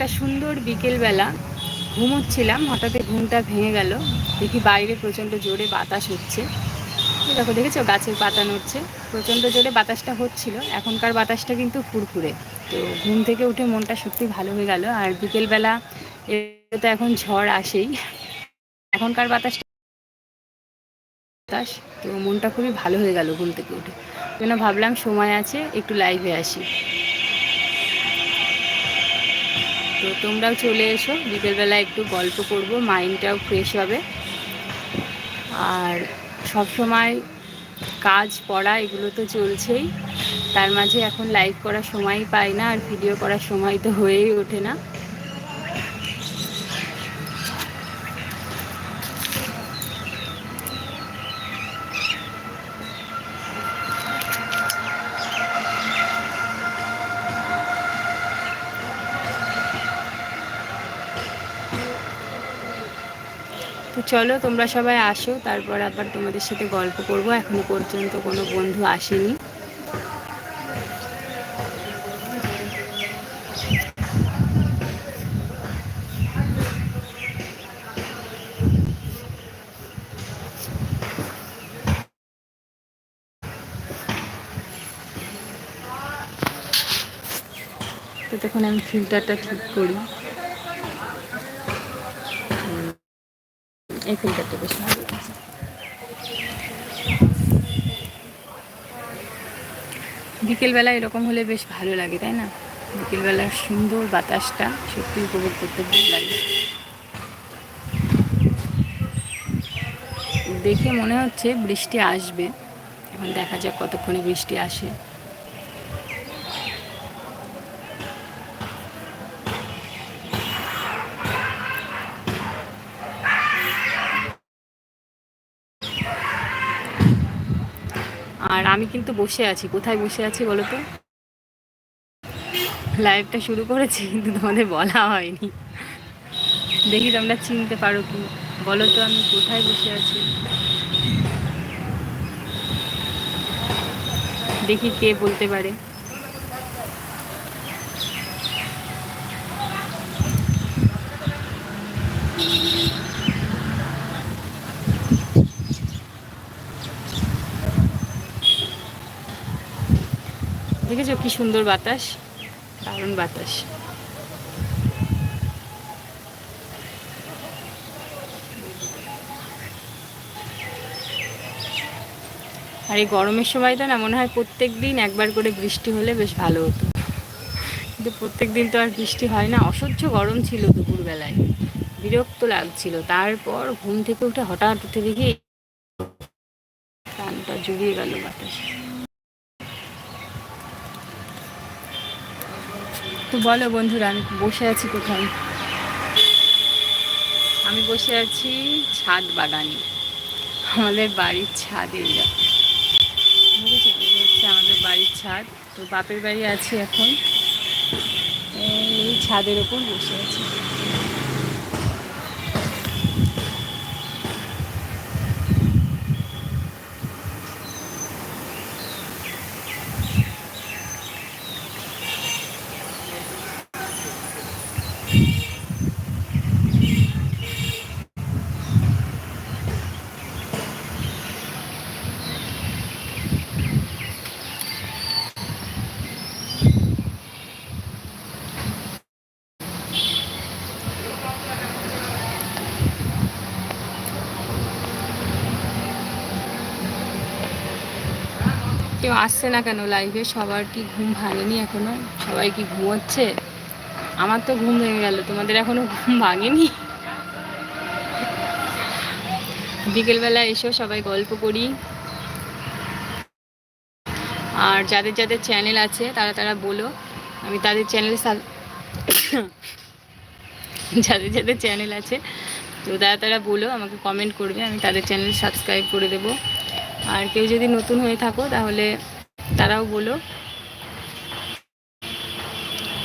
একটা সুন্দর বিকেলবেলা ঘুমোচ্ছিলাম, হঠাৎ ঘুমটা ভেঙে গেল। দেখি বাইরে প্রচণ্ড জোরে বাতাস হচ্ছে। দেখো, দেখেছ? গাছের পাতা নড়ছে। প্রচণ্ড জোরে বাতাসটা হচ্ছিল। এখনকার বাতাসটা কিন্তু ফুরফুরে। তো ঘুম থেকে উঠে মনটা সত্যি ভালো হয়ে গেল। আর বিকেলবেলা তো এখন ঝড় আসেই। এখনকার বাতাসটা বাতাস, তো মনটা খুবই ভালো হয়ে গেল ঘুম থেকে উঠে। জন্য ভাবলাম সময় আছে, একটু লাইভে আসি। তো তোমরাও চলে এসো, বিকেলবেলা একটু গল্প করব, মাইন্ডটাও ফ্রেশ হবে। আর সব সময় কাজ, পড়া এগুলো তো চলছেই। তার মাঝে এখন লাইভ করার সময় পাই না, আর ভিডিও করার সময় তো হয়েই ওঠে না। তো চলো, তোমরা সবাই আসো, তারপর আবার তোমাদের সাথে গল্প করব। এখনও পর্যন্ত কোনো বন্ধু আসেনি। তো তখন আমি ফিল্টারটা ঠিক করি। এই ফিল্টারটা বেশ ভালো লাগছে। বিকেলবেলা এরকম হলে বেশ ভালো লাগে, তাই না? বিকেলবেলার সুন্দর বাতাসটা সত্যি উপভোগ করতে ভালো লাগে। দেখে মনে হচ্ছে বৃষ্টি আসবে, এখন দেখা যাক কতক্ষণে বৃষ্টি আসে। আর আমি কিন্তু বসে আছি। কোথায় বসে আছি বলো তো? লাইভটা শুরু করেছি, কিন্তু তোমাদের বলা হয়নি। দেখি তোমরা চিনতে পারো কি। বলো তো আমি কোথায় বসে আছি? দেখি কে বলতে পারে। দেখেছ কি সুন্দর বাতাস? দারুণ বাতাস। আর এই গরমের সময়টা না, মনে হয় প্রত্যেক দিন একবার করে বৃষ্টি হলে বেশ ভালো হতো। কিন্তু প্রত্যেক দিন তো আর বৃষ্টি হয় না, অসহ্য গরম ছিল দুপুরবেলায়। বিরক্ত লাগছিল। তারপর ঘুম থেকে উঠে হঠাৎ উঠে দেখি প্রাণটা জুড়িয়ে গেল বাতাসে। তো বলো বন্ধুরা, আমি বসে আছি কোথায়? আমি বসে আছি ছাদ বাগানে। আমাদের বাড়ির ছাদ এই হচ্ছে আমাদের বাড়ির ছাদ। তো বাপের বাড়ি আছি এখন। এই ছাদের ওপর বসে আছি। কেউ আসছে না কেন লাইভে সবার কি ঘুম ভাঙেনি এখনও? সবাই কি ঘুমোচ্ছে? আমার তো ঘুম ভেঙে গেল, তোমাদের এখনও ঘুম ভাঙেনি? বিকেলবেলা এসো সবাই গল্প করি। আর যাদের যাদের চ্যানেল আছে, তারা তারা বলো। আমি তাদের চ্যানেল যাদের যাদের চ্যানেল আছে, তো তারা তারা বলো, আমাকে কমেন্ট করবে, আমি তাদের চ্যানেল সাবস্ক্রাইব করে দেবো। আর কেউ যদি নতুন হয়ে থাকো, তাহলে তারাও বলো।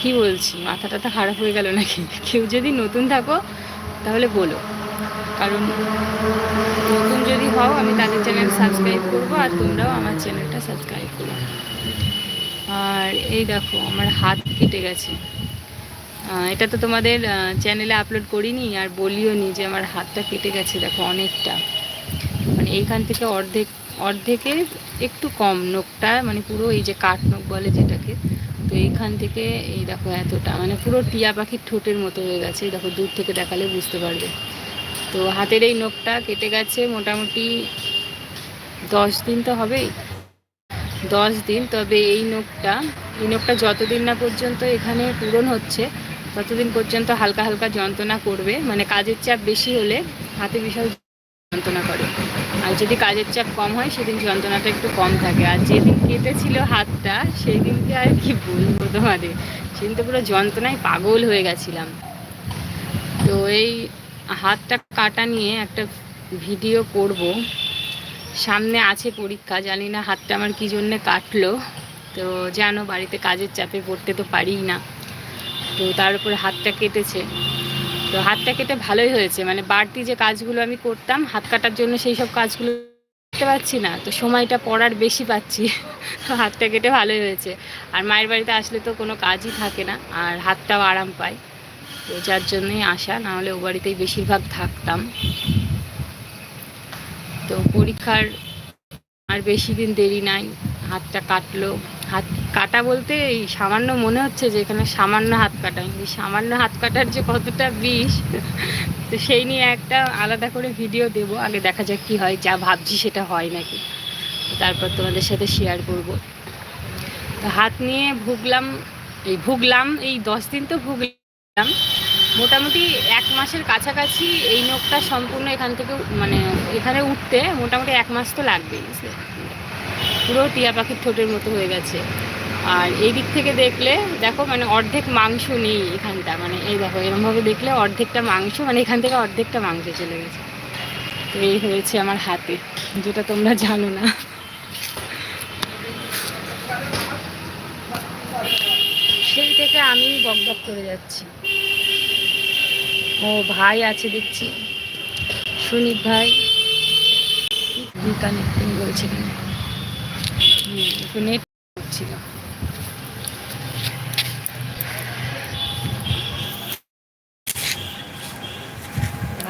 কি বলছি? মাথা টাথা খারাপ হয়ে গেল নাকি? কেউ যদি নতুন থাকো, তাহলে বলো। কারণ নতুন যদি হও, আমি তাদের চ্যানেল সাবস্ক্রাইব করব আর তোমরাও আমার চ্যানেলটা সাবস্ক্রাইব করো। আর এই দেখো, আমার হাত কেটে গেছে। এটা তো তোমাদের চ্যানেলে আপলোড করিনি আর বলিও নি যে আমার হাতটা কেটে গেছে, দেখো অনেকটা। মানে এইখান থেকে অর্ধেক অর্ধেকের একটু কম নখটা মানে পুরো এই যে কাঠ নখ বলে যেটাকে, তো এইখান থেকে এই দেখো এতটা মানে পুরো টিয়া পাখির ঠোঁটের মতো হয়ে গেছে দেখো দূর থেকে দেখালে বুঝতে পারবে। তো হাতের এই নখটা কেটে গেছে মোটামুটি দশ দিন তো হবেই, দশ দিন, তবে এই নখটা এই নখটা যতদিন না পর্যন্ত এখানে পূরণ হচ্ছে, ততদিন পর্যন্ত হালকা হালকা যন্ত্রণা করবে মানে কাজের চাপ বেশি হলে হাতে বিশাল যন্ত্রণা করে। আর যদি কাজের চাপ কম হয়, সেদিন যন্ত্রণাটা একটু কম থাকে। আর যেদিন কেটেছিল হাতটা সেই দিনকে আর কি বলব তোমাদের? সেদিন তো পুরো যন্ত্রণায় পাগল হয়ে গেছিলাম। তো এই হাতটা কাটা নিয়ে একটা ভিডিও করব। সামনে আছে পরীক্ষা, জানি না হাতটা আমার কী জন্যে কাটলো। তো জানো, বাড়িতে কাজের চাপে পড়তে তো পারিই না। তো তার উপরে হাতটা কেটেছে। তো হাতটা কেটে ভালোই হয়েছে। মানে বাড়তি যে কাজগুলো আমি করতাম, হাত কাটার জন্য সেই সব কাজগুলো করতে পারছি না। তো সময়টা পড়ার বেশি পাচ্ছি। তো হাতটা কেটে ভালোই হয়েছে। আর মায়ের বাড়িতে আসলে তো কোনো কাজই থাকে না, আর হাতটাও আরাম পায়। তো যার জন্যই আসা নাহলে ও বাড়িতেই বেশিরভাগ থাকতাম। তো পরীক্ষার আর বেশি দিন দেরি নাই। হাতটা কাটলো। কাটা বলতে এই সামান্য মনে হচ্ছে যে এখানে সামান্য হাত কাটা। এই সামান্য হাত কাটার যে কতটা বিষ, তো সেই নিয়ে একটা আলাদা করে ভিডিও দেব। আগে দেখা যাক কি হয়, যা ভাবছি সেটা হয় নাকি। তারপর তোমাদের সাথে শেয়ার করব। তো হাত নিয়ে ভুগলাম, এই ভুগলাম, এই দশ দিন তো ভুগলাম। মোটামুটি এক মাসের কাছাকাছি এই নখটা সম্পূর্ণ এখান থেকে মানে এখানে উঠতে মোটামুটি এক মাস তো লাগবেই পুরো টিয়া পাখির ঠোঁটের মতো হয়ে গেছে। আর এই দিক থেকে দেখলে, দেখো মানে অর্ধেক মাংস নেই এখানটা মানে এই দেখো, এরমভাবে দেখলে অর্ধেকটা মাংস মানে এখান থেকে অর্ধেকটা মাংস চলে গেছে। তো এই হয়েছে আমার হাতে, যেটা তোমরা জানো না। সেই থেকে আমি বকবক করে যাচ্ছি। ও ভাই আছে দেখছি। সুনীত ভাই। রিকানেক্টিং বলছে নেট করছিল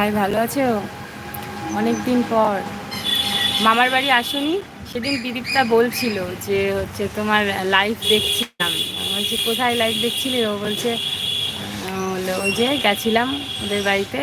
ভাই, ভালো আছো? অনেক দিন পর। মামার বাড়ি আসুনি, সেদিন বিদীপটা বলছিল যে হচ্ছে তোমার লাইভ দেখছিলাম। বলছি, কোথায় লাইভ দেখছিলে? ও বলছে হলো ওই যে গেছিলাম ওদের বাড়িতে।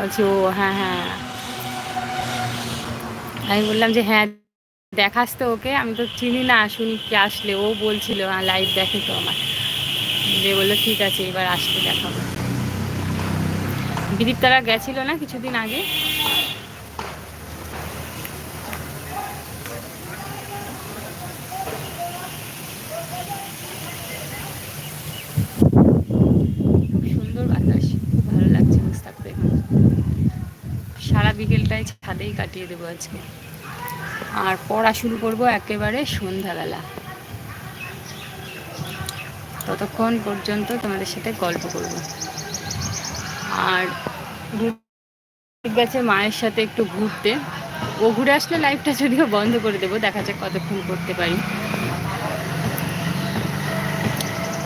বলছি, ও হ্যাঁ হ্যাঁ। আমি বললাম যে হ্যাঁ দেখাস তো ওকে। আমি তো চিনি না শুনি কি আসলে। ও বলছিল হ্যাঁ লাইভ দেখে তো আমার যে বলল ঠিক আছে, এবার আসলে দেখাবো। বিদীপ তারা গেছিল না কিছুদিন আগে? সারা বিকেলটাই ছাদেই কাটিয়ে দেবো আজকে। আর পড়া শুরু করব একেবারে সন্ধ্যাবেলা। ততক্ষণ পর্যন্ত তোমাদের সাথে গল্প করব। আর গেছে মায়ের সাথে একটু ঘুরতে। ও ঘুরে আসলে লাইফটা যদিও বন্ধ করে দেবো, দেখা যাক কতক্ষণ করতে পারি।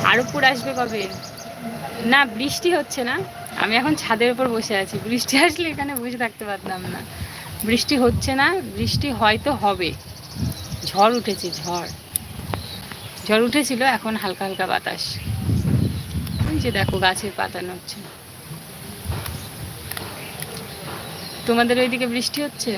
আরবপুর আসবে কবে? না, বৃষ্টি হচ্ছে না। আমি এখন ছাদের উপর বসে আছি। বৃষ্টি আসলে এখানে বসে থাকতে পারতাম না। বৃষ্টি হচ্ছে না, বৃষ্টি হয়তো হবে। ঝড় উঠেছে, ঝড়। ঝড় উঠেছিল, এখন হালকা হালকা বাতাস। ওই যে দেখো গাছের পাতা নড়ছে। তোমাদের ওইদিকে বৃষ্টি হচ্ছে?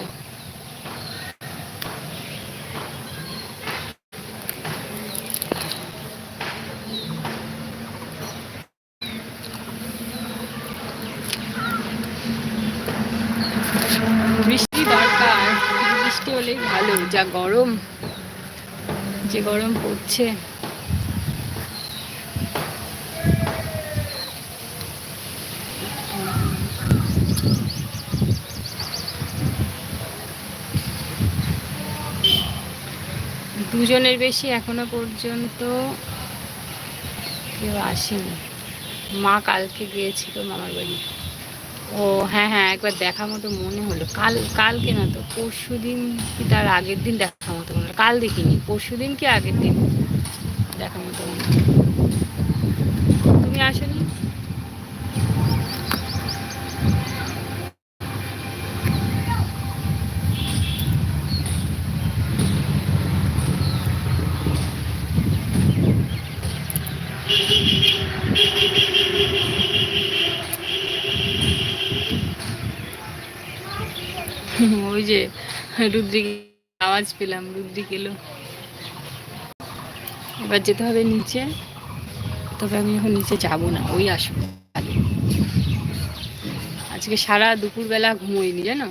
বৃষ্টি দরকার। বৃষ্টি হলেই ভালো যা গরম যে গরম পড়ছে। দুজনের বেশি এখনও পর্যন্ত কেউ আসেনি। মা কালকে গিয়েছিল মামার বাড়ি। ও হ্যাঁ হ্যাঁ একবার দেখা মতো মনে হলো। কাল, কালকে না তো, পরশু দিন কি তার আগের দিন দেখা মতো মনে হলো। কাল দেখিনি, পরশু দিন কি আগের দিন দেখা মতো মনে হলো। তুমি আসনি যে রুদ্রিক আওয়াজ পেলাম, রুদ্রিক এলো। এবার যেতে হবে নিচে, তবে আমি এখন নিচে যাব না, ওই আসব আজকে সারা দুপুরবেলা ঘুমোইনি, জানো?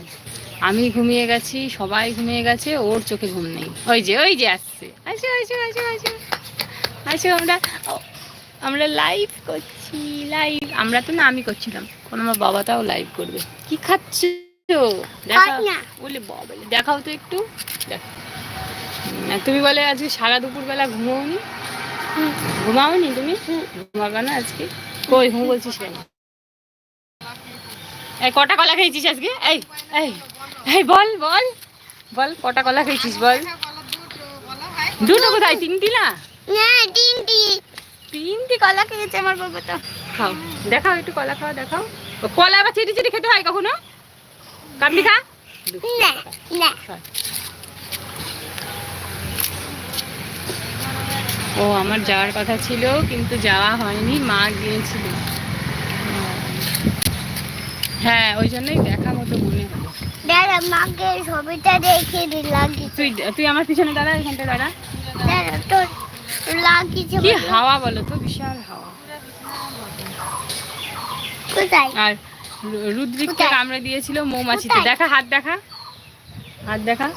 আমি ঘুমিয়ে গেছি, সবাই ঘুমিয়ে গেছে, ওর চোখে ঘুম নেই। ওই যে ওই যে আসছে। আসো আসো আসো আসো। আসো, আমরা আমরা লাইভ করছি লাইভ আমরা তো না, আমি করছিলাম। কোনো আমার বাবাটাও লাইভ করবে। কি খাচ্ছ? বলে দেখাও তো একটু। তুমি বলে আজকে সারা দুপুরবেলা ঘুমোওনি? ঘুমাওনি তুমি? ঘুমাবে না আজকে? কই ঘুম বলছিস কেন? এই কটা কলা খেয়েছিস আজকে? এই এই এই বল বল। বল কটা কলা খেয়েছিস বল। দুটো কোথায়? তিনটি না? তিনটি। তিনটি কলা খেয়েছে আমার বাবাটা খাও। দেখাও একটু কলা খাও দেখাও। কলা আবার চেটে চেটে খেতে হয় কখনো? কামড়ি খা না না। ও আমার যাওয়ার কথা ছিল কিন্তু যাওয়া হয়নি মা গিয়েছিল। হ্যাঁ ওই জন্যই দেখা মতো মনে হলো দাদা মাকে ছবিটা দেখে দিই লাগি তুই তুই আমার পিছনে দাঁড়া এখানটা দাঁড়া। দাদা তোর লাগিয়েছে কি হাওয়া বলো তো বিশাল হাওয়া। কোথায়? আর রুদ্রিককে? কামড়ে দিয়েছিল মৌমাছিতে। দেখা হাত দেখা? হাত দেখা?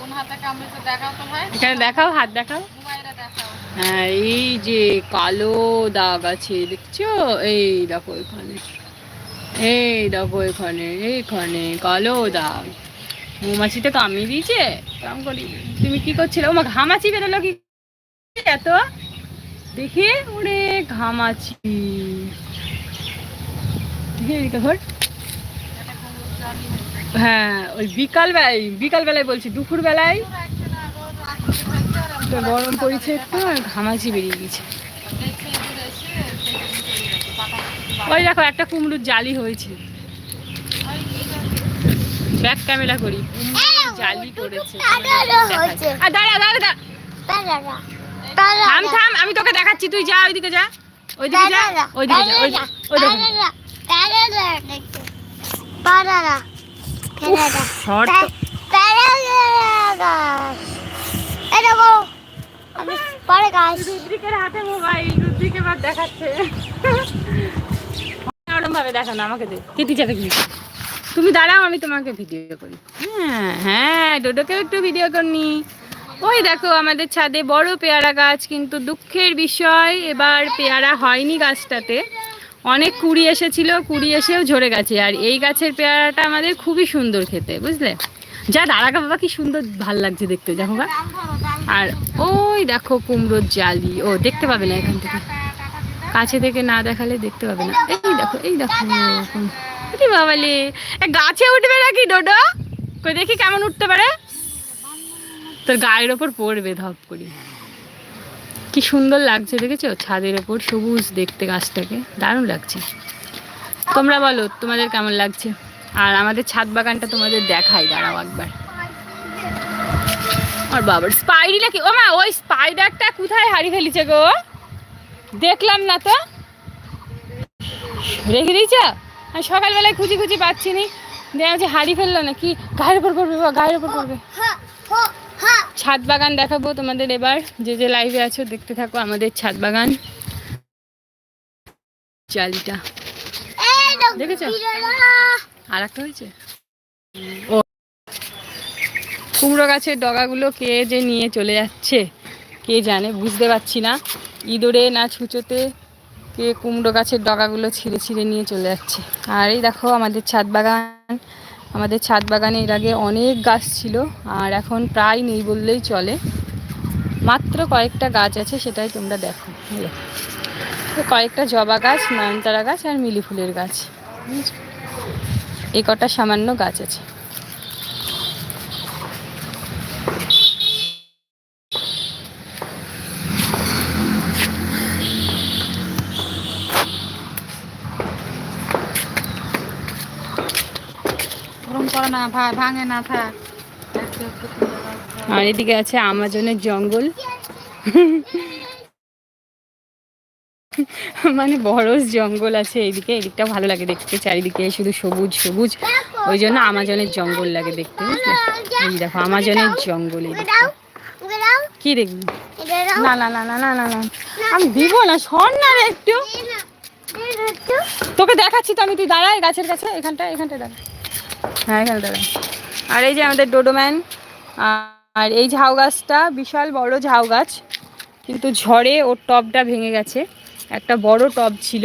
এখানে দেখাও হাত দেখাও। হ্যাঁ এই যে কালো দাগ আছে দেখছ? এই দেখো এখানে। এই দেখো এখানে এইখানে কালো দাগ। মৌমাছিতে কামড়ে দিয়েছে? কাম করি। তুমি কি করছিলে? ও মা ঘামাচি বেরোলো কি? এত? দেখি ওরে ঘামাচি। দেখি এদিকে ঘর হ্যাঁ ওই বিকাল বেলায় বিকাল বেলায় বলছি দুপুর বেলায় তো গরম পড়েছে একটু ঘামাচি বেরিয়ে গেছে ওই দেখো একটা কুমড়োর জালি হয়েছে ব্যাক ক্যামেরা করি জালি করেছে আর দাঁড়া দাঁড়া দাঁড়া থাম থাম আমি তোকে দেখাচ্ছি তুই যা ওইদিকে যা ওইদিকে যা ওইদিকে যা ওই। দাদা দাদা দাদা শর্ট এই দেখো আমি পরে গাছ রুদ্রিকের হাতে মোবাইল রুদ্রিক এবার দেখাচ্ছে। ওরম ভাবে দেখানো আমাকে দে। কেটে যাবে কি তুমি দাঁড়াও আমি তোমাকে ভিডিও করি। হ্যাঁ হ্যাঁ ডোডোকেও একটু ভিডিও করনি। ওই দেখো আমাদের ছাদে বড় পেয়ারা গাছ কিন্তু দুঃখের বিষয় এবার পেয়ারা হয়নি গাছটাতে। অনেক কুড়ি এসেছিল, কুড়ি এসেও ঝরে গেছে। আর এই গাছের পেয়ারাটা আমাদের খুবই সুন্দর খেতে, বুঝলে? যা দাঁড়াকা বাবা কি সুন্দর ভালো লাগছে দেখতে দেখো গা? আর ওই দেখো কুমড়োর জালি, ও দেখতে পাবে না এখান থেকে। কাছে থেকে না দেখালে দেখতে পাবে না। এই দেখো এই দেখো কি বাবালে গাছে উঠবে নাকি ডোডো? কই দেখি কেমন উঠতে পারে। তোর গায়ের ওপর পড়বে ধপ করি। কি সুন্দর লাগছে দেখেছ? ছাদের ওপর সবুজ দেখতে গাছটাকে। দারুণ লাগছে। তোমরা বলো তোমাদের কেমন লাগছে? আর আমাদের ছাদ বাগানটা তোমাদের দেখাই দাঁড়াও একবার। আর বাবার স্পাইডারটা কি ও মা ওই স্পাইডারটা কোথায় হারিয়ে ফেলেছে গো? দেখলাম না তো। রেখে দিয়েছ? আমি সকালবেলায় খুঁজি খুঁজি পাচ্ছি নি। দেখা হারিয়ে ফেলল নাকি? গায়ের ওপর পড়বে বাবা, গায়ের ওপর পড়বে। ছাদ বাগান দেখাবো তোমাদের এবার। যে যে লাইভে আছো দেখতে থাকো আমাদের ছাদ বাগান। জালিটা এই দেখেছ? আর একটা হয়েছে? ও। কুমড়ো গাছের ডগাগুলো কে যে নিয়ে চলে যাচ্ছে কে জানে বুঝতে পারছি না। ইঁদুরে না ছুঁচোতে কে কুমড়ো গাছের ডগাগুলো ছিঁড়ে ছিঁড়ে নিয়ে চলে যাচ্ছে। আর এই দেখো আমাদের ছাদ বাগান। আমাদের ছাদ বাগানে এর আগে অনেক গাছ ছিল আর এখন প্রায় নেই বললেই চলে। মাত্র কয়েকটা গাছ আছে, সেটাই তোমরা দেখো। তো কয়েকটা জবা গাছ, নয়নতারা গাছ আর মিলি ফুলের গাছ। এই কটা সামান্য গাছ আছে। না না আর এদিকে আছে আমাজনের জঙ্গল। মানে বড় জঙ্গল আছে এইদিকে এদিকটা ভালো লাগে দেখতে, চারিদিকে শুধু সবুজ সবুজ। ওই জন্য আমাজনের জঙ্গল লাগে দেখতে এই দেখো, আমাজনের জঙ্গল কি দেখবি? না না না না না না আমি দিব না সর না একটু। তোকে দেখাচ্ছি তো আমি, তুই দাঁড়াই গাছের কাছে এখানটা এখানটা দাঁড়া। হ্যাঁ আর এই যে আমাদের ডোডোম্যান আর এই ঝাউ গাছটা বিশাল বড় ঝাউ গাছ, কিন্তু ঝড়ে ওর টবটা ভেঙে গেছে। একটা বড় টব ছিল।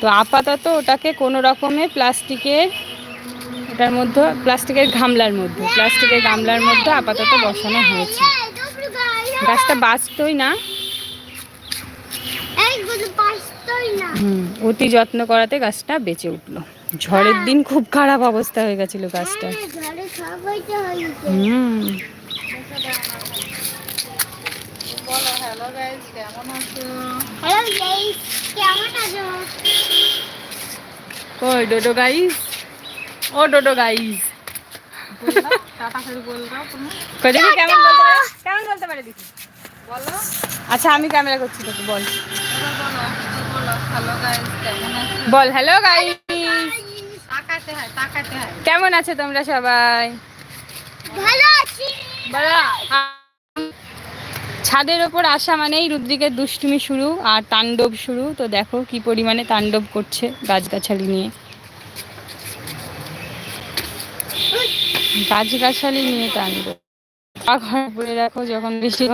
তো আপাতত ওটাকে কোনো রকমে প্লাস্টিকের ওটার মধ্যে, প্লাস্টিকের গামলার মধ্যে, প্লাস্টিকের গামলার মধ্যে আপাতত বসানো হয়েছে। গাছটা বাঁচতই না এই গুলো পাস্তই না হুম অতি যত্ন করাতে গাছটা বেঁচে উঠল। ঝড়ের দিন খুব খারাপ অবস্থা হয়ে গেছিল গাছটা। হুম। গাইস কেমন আছো? হ্যালো গাইস কেমন আছো? কই ডোডো গাইস ও ডোডো গাইস কেমন বলতে পারে কেমন বলতে পারে দেখি। বলো। আচ্ছা আমি ক্যামেরা করছি তোকে বল। বলো হ্যালো গাইস কেমন আছো? বল হ্যালো গাইস তাকাতে তাকাতে কেমন আছে তোমরা সবাই? ভালো আছি। বলো ছাদের ওপর আসা মানেই রুদ্রিকের দুষ্টুমি শুরু আর তাণ্ডব শুরু। তো দেখো কি পরিমাণে তাণ্ডব করছে গাছগাছালি নিয়ে। গাছগাছালি নিয়ে তাণ্ডব। ঘরে পড়ে দেখো যখন বেশি